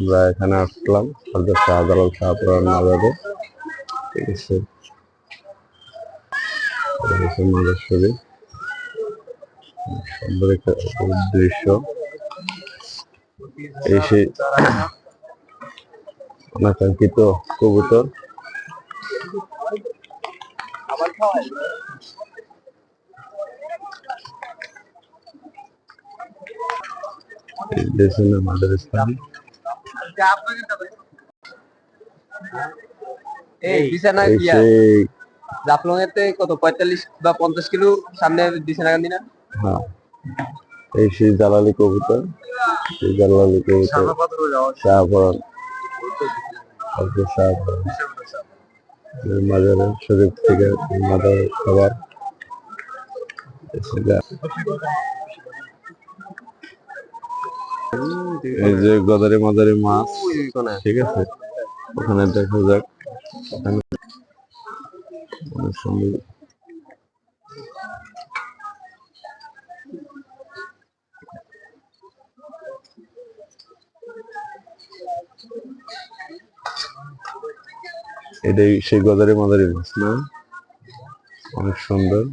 আমরা এখানে আসলাম। সর্দার শাহজালাল শাহপুরান মাজারে ঠিক আছে। মাজার এই কবুতর। এই দেশে আমাদের স্থান। এই বিছানা কি আর? জাফলং এতে কত পঁয়তাল্লিশ বা পঞ্চাশ কিলো সামনে বিছানা গান্ধী না? হ্যাঁ। এই সেই জালালি কবুতর। সেই জালালি কবুতর। শাহপুরান অল্প শাহপুরান এই মাজারে শরীফ থেকে মাদার খাবার। এই যে গদারি মাদারি মাছ ঠিক আছে? ওখানে দেখা যাক। ওখানে এটাই সেই গদারি মাদারি মাছ না? অনেক সুন্দর।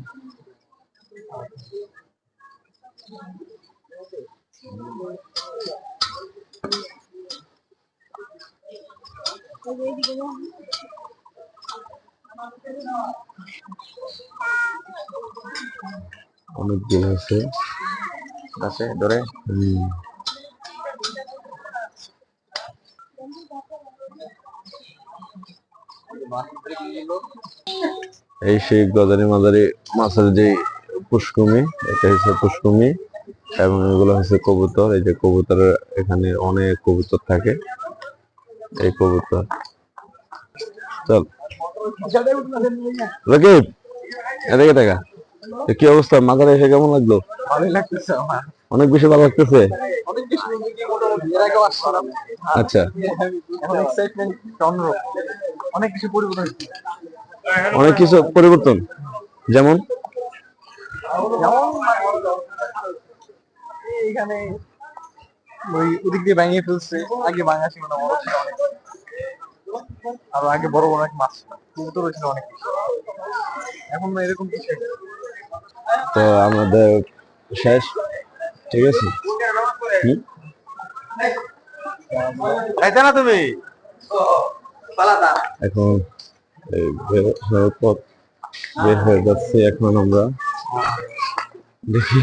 অনেক দিন আছে। আছে ধরে? হুম। এই সেই গদারি মাদারি মাছের যে পুষ্কুমি এটা হচ্ছে পুষ্কুমি। এবং এগুলো হচ্ছে কবুতর। এই যে কবুতরের এখানে অনেক কবুতর থাকে। এই কবুতর। চল। রকিব এদিকে টাকা কি অবস্থা? মাথার এসে কেমন লাগল? ভালোই লাগতেছে আমার। অনেক বেশি ভালো লাগতেছে? আচ্ছা। অনেক কিছু পরিবর্তন অনেক কিছু পরিবর্তন। যেমন এইখানে ওই ওদিক দিয়ে ভাঙিয়ে ফেলছে। আগে ভাঙা ছিল না বড় ছিল অনেক। আর আগে বড় বড় অনেক মাছ কবুতর ছিল অনেক এখন না এরকম কিছু তো আমাদের শেষ। ঠিক আছে? হুম? খাইতে না তুমি? এখন পথ বের হয়ে যাচ্ছি এখন আমরা। দেখি।